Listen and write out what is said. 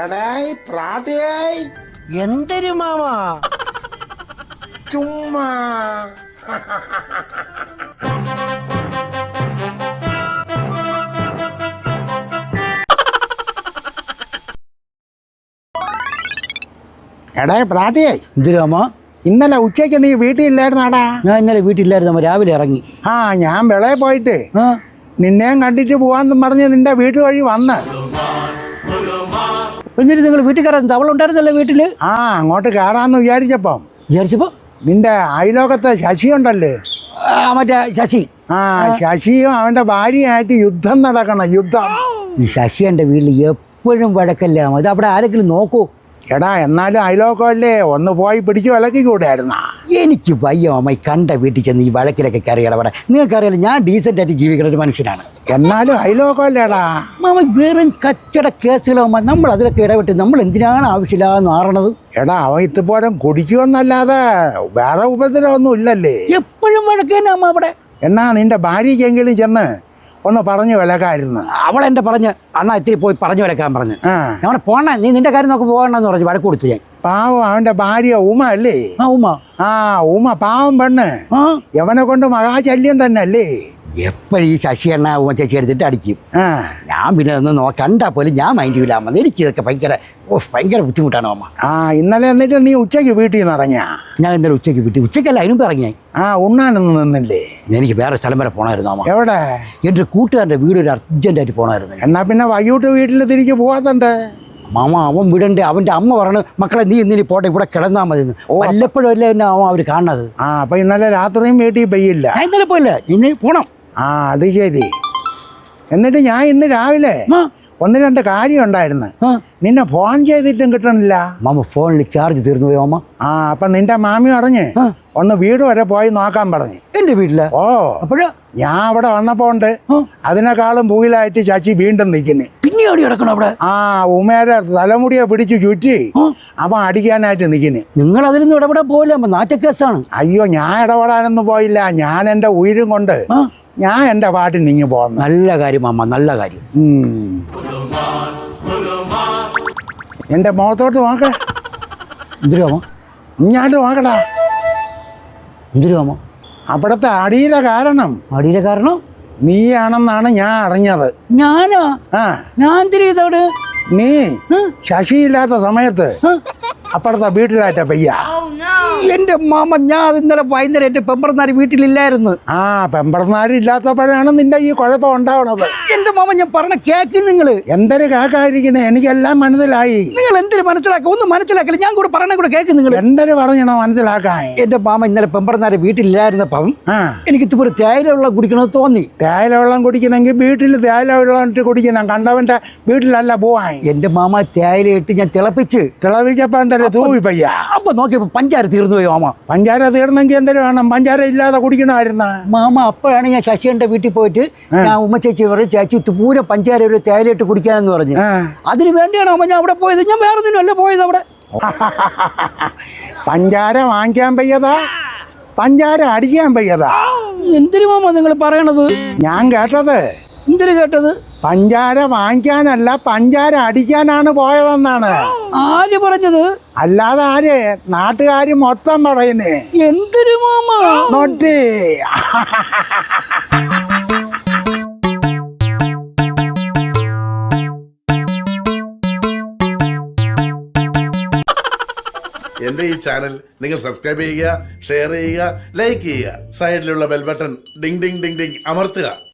എടായി പ്രാതയായി. എന്തൊരു മാമ? ചുമ്മാ. എടാ പ്രാതിയായി. എന്തിരാമ ഇന്നലെ ഉച്ചയ്ക്ക് നീ വീട്ടിലില്ലായിരുന്നാടാ? ഞാൻ ഇന്നലെ വീട്ടിലില്ലായിരുന്നു രാവിലെ ഇറങ്ങി. ആ ഞാൻ വിളയെ പോയിട്ട് ആ. നിന്നെയും കണ്ടിട്ട് പോവാന്ന് പറഞ്ഞ് നിന്റെ വീട്ടു വഴി വന്ന്. എന്നിട്ട് നിങ്ങൾ വീട്ടിൽ കയറാൻ തവള ഉണ്ടായിരുന്നല്ലോ വീട്ടിൽ? ആ അങ്ങോട്ട് കയറാന്ന് വിചാരിച്ചപ്പം. വിചാരിച്ചപ്പോ? നിന്റെ അയലോകത്തെ ശശി ഉണ്ടല്ലേ? മറ്റേ ശശി. ആ ശശിയും അവന്റെ ഭാര്യയായിട്ട് യുദ്ധം നടക്കണം യുദ്ധം. ഈ ശശി എന്റെ വീട്ടിൽ എപ്പോഴും വഴക്കല്ലേ അത് ഇത് അവിടെ ആരെങ്കിലും നോക്കൂ. എടാ എന്നാലും അയലോക്കമല്ലേ ഒന്ന് പോയി പിടിച്ചു വിലക്കി കൂടായിരുന്നാ. എനിക്ക് വയ്യ അമ്മ ഈ കണ്ട വീട്ടിൽ ചെന്ന് ഈ വഴക്കിലൊക്കെ കയറിയടവിടെ നിങ്ങൾക്കറിയാലോ ഞാൻ ഡീസന്റ് ആയിട്ട് ജീവിക്കുന്ന ഒരു മനുഷ്യനാണ്. എന്നാലും അയലോകമല്ലേടാ മാമ വെറും കച്ചട കേസുകളാകുമ്പോൾ നമ്മൾ അതിലൊക്കെ ഇടപെട്ട് നമ്മൾ എന്തിനാണ് ആവശ്യമില്ലാന്ന് മാറണത്? എടാ അവൻ ഇതുപോലെ കുടിക്കുമെന്നല്ലാതെ വേറെ ഉപദ്രവമൊന്നും ഇല്ലല്ലേ? എപ്പോഴും വഴക്കേനാ അമ്മ അവിടെ. എന്നാ നിന്റെ ഭാര്യയ്ക്കെങ്കിലും ചെന്ന് ഒന്ന് പറഞ്ഞു വിലക്കായിരുന്നു അവളെന്റെ പറഞ്ഞ് അണ്ണ ഇത്തിരി പോയി പറഞ്ഞു വരക്കാൻ പറഞ്ഞു. അവിടെ ഞാൻ പോണേ നീ നിന്റെ കാര്യം നോക്കി പോകണമെന്ന് പറഞ്ഞു വഴക്ക് കൊടുത്തു ഞാൻ. പാവം അവന്റെ ഭാര്യ ഉമ അല്ലേ? ആ ഉമ. ആ ഉമ പാവം പെണ്ണ്. എവനെ കൊണ്ട് മഹാശല്യം തന്നെ അല്ലേ എപ്പോഴും ഈ ശശി എണ്ണ ഉമ്മ ചേച്ചി എടുത്തിട്ട് അടിക്കും? ഞാൻ പിന്നെ ഒന്ന് നോ കണ്ടാൽ പോലും ഞാൻ മൈൻഡ് ചെയ്യില്ല അമ്മ. എനിക്ക് ഇതൊക്കെ ഭയങ്കര ഓ ഭയങ്കര ബുദ്ധിമുട്ടാണ് അമ്മ. ആ ഇന്നലെ എന്നിട്ട് നീ ഉച്ചയ്ക്ക് വീട്ടിൽ നിന്ന് ഇറങ്ങിയ? ഞാൻ ഇന്നലെ ഉച്ചയ്ക്ക് വീട്ടിൽ ഉച്ചയ്ക്കല്ല അതിനും ഇറങ്ങി ഞാൻ. ആ ഉണ്ണാനൊന്നും നിന്നില്ലേ? എനിക്ക് വേറെ സ്ഥലം വരെ പോണായിരുന്നു അമ്മ. എവിടെ? എന്റെ കൂട്ടുകാരന്റെ വീട് ഒരു അർജന്റായിട്ട് പോണായിരുന്നു എന്നാ പിന്നെ വൈകിട്ട് വീട്ടിൽ തിരിച്ച് പോകാത്തണ്ട് മാമ അവൻ വിടണ്ടേ. അവന്റെ അമ്മ പറഞ്ഞു മക്കളെ നീ ഇന്നിനി പോട്ടെ ഇവിടെ കിടന്നാൽ മതി വല്ലപ്പോഴും അല്ലേ എന്നെ അവൻ അവർ കാണുന്നത് ആ അപ്പം ഇന്നലെ രാത്രിയും വീട്ടിൽ പെയ്യില്ല. ഞാൻ ഇന്നലെ പോയില്ല. ഇനി പോണം. ആ അത് ശരി. എന്നിട്ട് ഞാൻ ഇന്ന് രാവിലെ ഒന്ന് രണ്ട് കാര്യം ഉണ്ടായിരുന്നു. നിന്നെ ഫോൺ ചെയ്തിട്ടും കിട്ടണില്ല. മാമ ഫോണിൽ ചാർജ് തീർന്നു പോയി മാമ. ആ അപ്പം നിന്റെ മാമി പറഞ്ഞ് ഒന്ന് വീട് വരെ പോയി നോക്കാൻ പറഞ്ഞു. എന്റെ വീട്ടിൽ ഓ. അപ്പോഴാ? ഞാൻ അവിടെ വന്നപ്പോ ഉണ്ട്. അതിനേക്കാളും പൂയിലായിട്ട് ചാച്ചി വീണ്ടും നിൽക്കുന്നേ. പിന്നെ കിടക്കണം അവിടെ? ആ ഉമേരെ തലമുടിയെ പിടിച്ചു ചുറ്റി. അവ അവൻ അടിക്കാനായിട്ട് നിൽക്കുന്നേ. നിങ്ങൾ അതിലൊന്നും ഇടപെടാൻ അമ്മ. നാറ്റക്കേസാണ് അയ്യോ ഞാൻ ഇടപെടാനൊന്നും പോയില്ല. ഞാൻ എന്റെ ഉയരും കൊണ്ട് ഞാൻ എന്റെ പാട്ടിൽ നീങ്ങി പോകുന്നു. നല്ല കാര്യം അമ്മ. നല്ല കാര്യം. എന്റെ എന്റെ മുഖത്തോട്ട് നോക്കേ. എന്തിനു മാമ ഇങ്ങോട്ട് നോക്കടാ. എന്തിനു മാമ അവിടുത്തെ അടിയിലെ കാരണം. അടിയിലെ കാരണം? നീയാണെന്നാണ് ഞാൻ അറിഞ്ഞത്. ഞാനാ? ആ. ഞാൻ തിരിയതോട് നീ ശശിയില്ലാത്ത സമയത്ത് അപ്പുറത്തെ വീട്ടിലായിട്ട പയ്യ. എന്റെ മാമ ഞാൻ ഇന്നലെ വൈകുന്നേരം എന്റെ പെമ്പറന്നാരി വീട്ടിലില്ലായിരുന്നു. ആ പെമ്പറന്നാരില്ലാത്തപ്പോഴാണ് നിന്റെ ഈ കുഴപ്പം ഉണ്ടാവണത്. എന്റെ മാമ ഞാൻ പറഞ്ഞ കേക്ക് നിങ്ങൾ എന്തൊരു കേക്കായിരിക്കുന്നത് എനിക്കെല്ലാം മനസ്സിലായി. നിങ്ങൾ എന്തൊരു മനസ്സിലാക്കുക? ഒന്നും മനസ്സിലാക്കില്ല? ഞാൻ കൂടെ പറഞ്ഞ കൂടെ കേക്ക് നിങ്ങൾ എന്തൊരു പറഞ്ഞോ മനസ്സിലാക്കാൻ? എന്റെ മാമ ഇന്നലെ പെമ്പറന്നാരി വീട്ടിലില്ലായിരുന്നപ്പം ആ. എനിക്ക് ഇതുപോലെ തേയില വെള്ളം കുടിക്കണമെന്ന് തോന്നി. തേയില വെള്ളം കുടിക്കണമെങ്കിൽ വീട്ടിൽ തേയില വെള്ളം ഇട്ട് കുടിക്കണം. കണ്ടവന്റെ വീട്ടിലല്ല പോവാൻ. എന്റെ മാമ തേയില ഇട്ട് ഞാൻ തിളപ്പിച്ച്. തിളവിച്ചപ്പോ എന്തല്ലേ തൂവി പയ്യ അപ്പൊ നോക്കിയപ്പോ പഞ്ചാര തീർന്നു പോയി മാമ. പഞ്ചാര തീർന്നെങ്കിൽ എന്തേലും വേണം. പഞ്ചാര ഇല്ലാതെ കുടിക്കണമായിരുന്ന? മാമ അപ്പോഴാണ് ഞാൻ ശശിയുടെ വീട്ടിൽ പോയിട്ട് ഞാൻ ഉമ്മച്ചേച്ചി പറഞ്ഞു പറയും ചേച്ചി പൂര പഞ്ചാര ഒരു തേയിലയിട്ട് കുടിക്കാനെന്ന് പറഞ്ഞു. അതിന് വേണ്ടിയാണ് അമ്മ ഞാൻ അവിടെ പോയത്. ഞാൻ വേറെ ഒന്നിനും അല്ല പോയത് അവിടെ. പഞ്ചാര വാങ്ങിക്കാൻ പയ്യതാ? പഞ്ചാര അടിക്കാൻ പയ്യതാ? എന്തിനു മാമ നിങ്ങൾ പറയണത്? ഞാൻ കേട്ടത് എന്തിനു കേട്ടത്? പഞ്ചാര വാങ്ങിക്കാനല്ല പഞ്ചാര അടിക്കാനാണ് പോയതെന്നാണ്. ആര് പറഞ്ഞത്? അല്ലാതെ ആര്? നാട്ടുകാര് മൊത്തം പറയുന്നേ. എന്തൊരു മാമ? നോട്ടി എന്റെ ഈ ചാനൽ നിങ്ങൾ സബ്സ്ക്രൈബ് ചെയ്യുക ഷെയർ ചെയ്യുക ലൈക്ക് ചെയ്യുക. സൈഡിലുള്ള bell button ding ding ding ding അമർത്തുക.